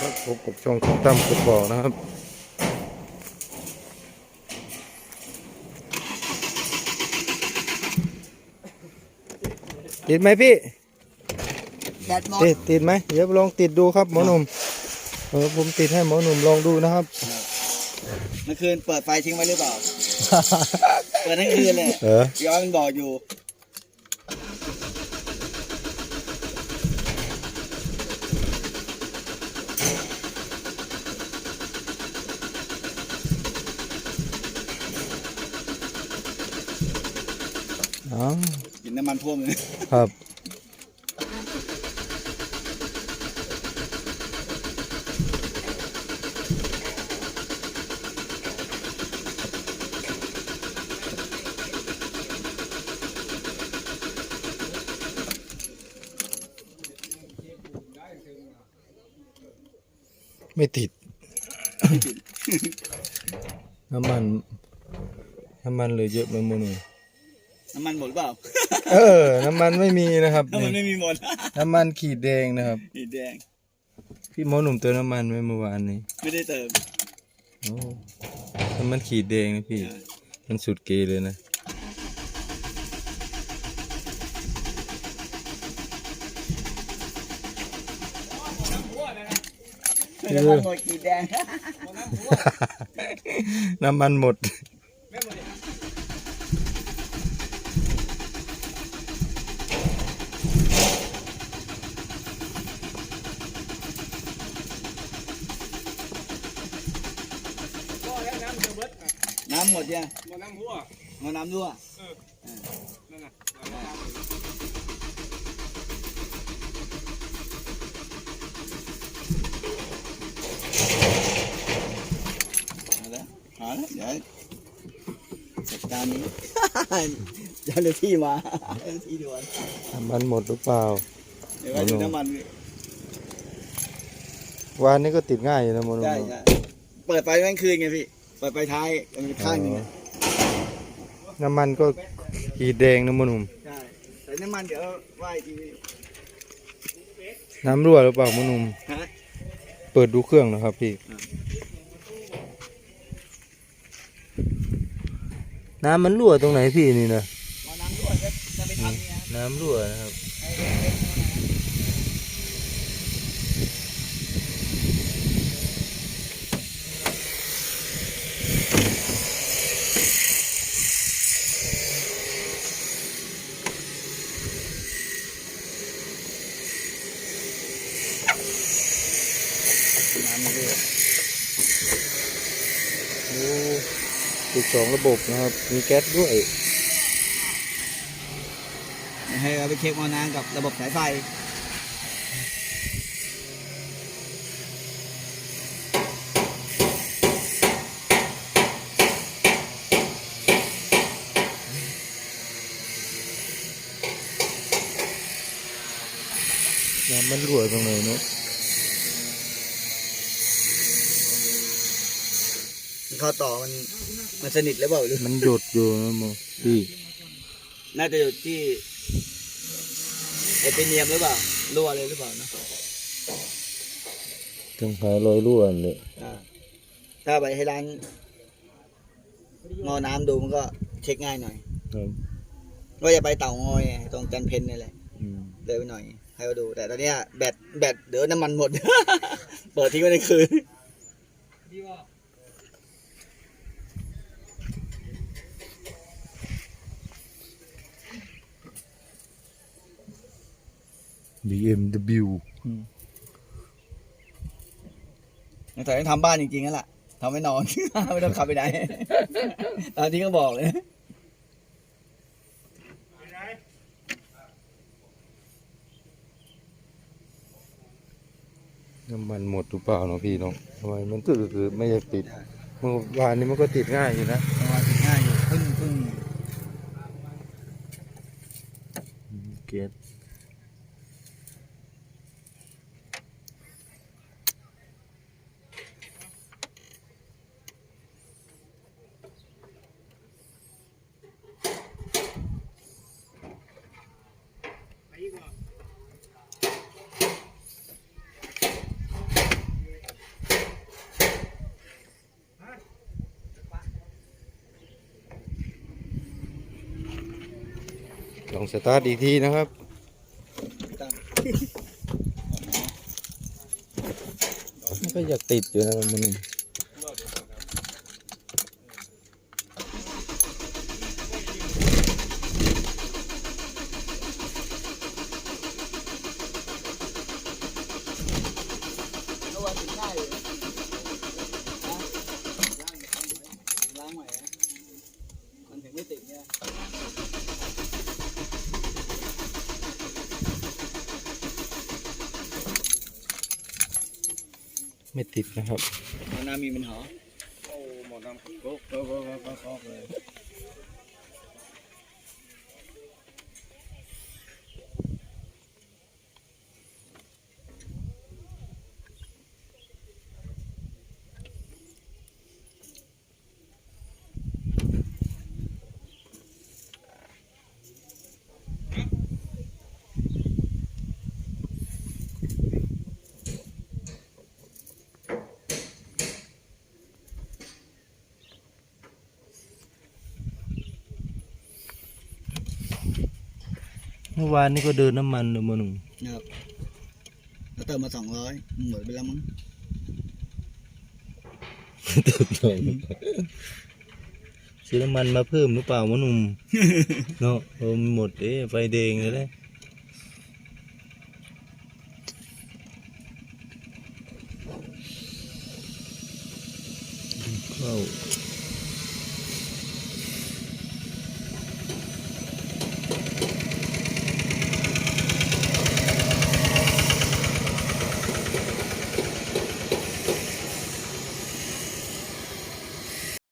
ครับพบกับช่องช่องตั้มกดบอกนะครับ ติดไหมพี่ แบตหมดติดติดไหมเดี๋ยวลองติดดูครับหมอหนุ่มเออผมติดให้หมอหนุ่มลองดูนะครับ เมื่อคืนเปิดไฟทิ้งไว้หรือเปล่า เปิดทั้งคืนเลยเออ ย้อนมันบอกอยู่ อ๋อกินน้ำมันท่วมเลยครับ ไม่ติด น้ำมัน น้ำมันเหลยเยอะไหมโมนู น้ำมันหมดหรือเปล่าเออ น้ำมันไม่มีนะครับน้ำมันนี่ไม่มีหมดน้ำมันขีดแดงนะครับ สีแดง พี่หมอหนุ่มเติมน้ำมันไว้เมื่อวานนี้ไม่ได้เติมโอ้น้ำมันขีดแดงนะพี่ มันสุดเกย์เลยนะ น้ำมันหมดขีดแดง น้ำมันหมด น้ำหมดยังหมดน้ำหัวหมดน้ำรั่วนั่นน่ะเอาละเอาละเดี๋ยวจัดการนี้ เจ้าหน้าที่มาเจ้าหน้าที่ด่วนน้ำมันหมดหรือเปล่า เดี๋ยวไว้ดูน้ำมันวานนี้ก็ติดง่ายอยู่นะโมโนใช่ใช่เปิดไฟกลางคืนไงพี่ เปิดไฟท้ายมันมีข้างหนึงอะน้ำมันก็ขีดแดงนะโมหนุ่มใช่แต่น้ำมันเดี๋ยวไหว้ทีวีน้ำรั่วหรือเปล่าโมหนุ่มฮะเปิดดูเครื่องนะครับพี่ น้ำมันรั่วตรงไหนพี่นี่นะ พอน้ำรั่วจะจะไปทำเนี่ย น้ำรั่วนะครับ น้ำรั่วโอ้ติดสองระบบนะครับ มีแก๊สด้วย ให้เราไปเช็คมอน้ำกับระบบสายไฟน้ำมันรั่วตรงไหนเนาะ ข้อต่อมันมันสนิทหรือเปล่าหรือมันหยดอยู่นะโมพี่น่าจะอยู่ที่ไอเปเนียมหรือเปล่ารั่วเลยหรือเปล่านะต้องหารอยรั่วเลยอ่าถ้าไปให้ร้านงอน้ำดูมันก็เช็คง่ายหน่อยครับว่าจะไปเต่างอยตรงจันเพนนี่แหละอืมเลยไปหน่อย ให้เขาดู แต่ตอนเนี้ยแบตแบตเดี๋ยวน้ำมันหมด เปิดทิ้งไว้ในคืนดีว่า บีเอ็มดับบิวแต่ต้องทำบ้านจริงๆนั่นแหละทำไม่นอน ไม่ต้องขับไปไหนตามที่เขาบอกเลยน้ำมันหมดหรือเปล่าเนาะพี่เนาะทำไมมันก็คือไม่ได้ติดเมื่อวานนี้มันก็ติดง่ายอยู่นะประมาณสิบห้าอยู่เพิ่งเพิ่งเกีย ลองสตาร์ทอีกทีนะครับมันก็อยากติดอยู่นะมัน เมื่อวานถึงได้เลยนะล้างใหม่นะมันถึงไม่ติดเนี่ย ไม่ติดนะครับมันน่ามีปัญหาโอ้หมดน้ำก็ก็ก็ก็ก็เลย เมื่อวานนี้ก็เดินน้ำมันเลยมันหนึ่งครับแล้วเติมมาสองร้อยหมดไปแล้วมั้งซื้อน้ำมันมาเพิ่มหรือเปล่ามะหนุ่มเนาะเออมันหมดเอ๊ะไฟแดงเลยนะเข้า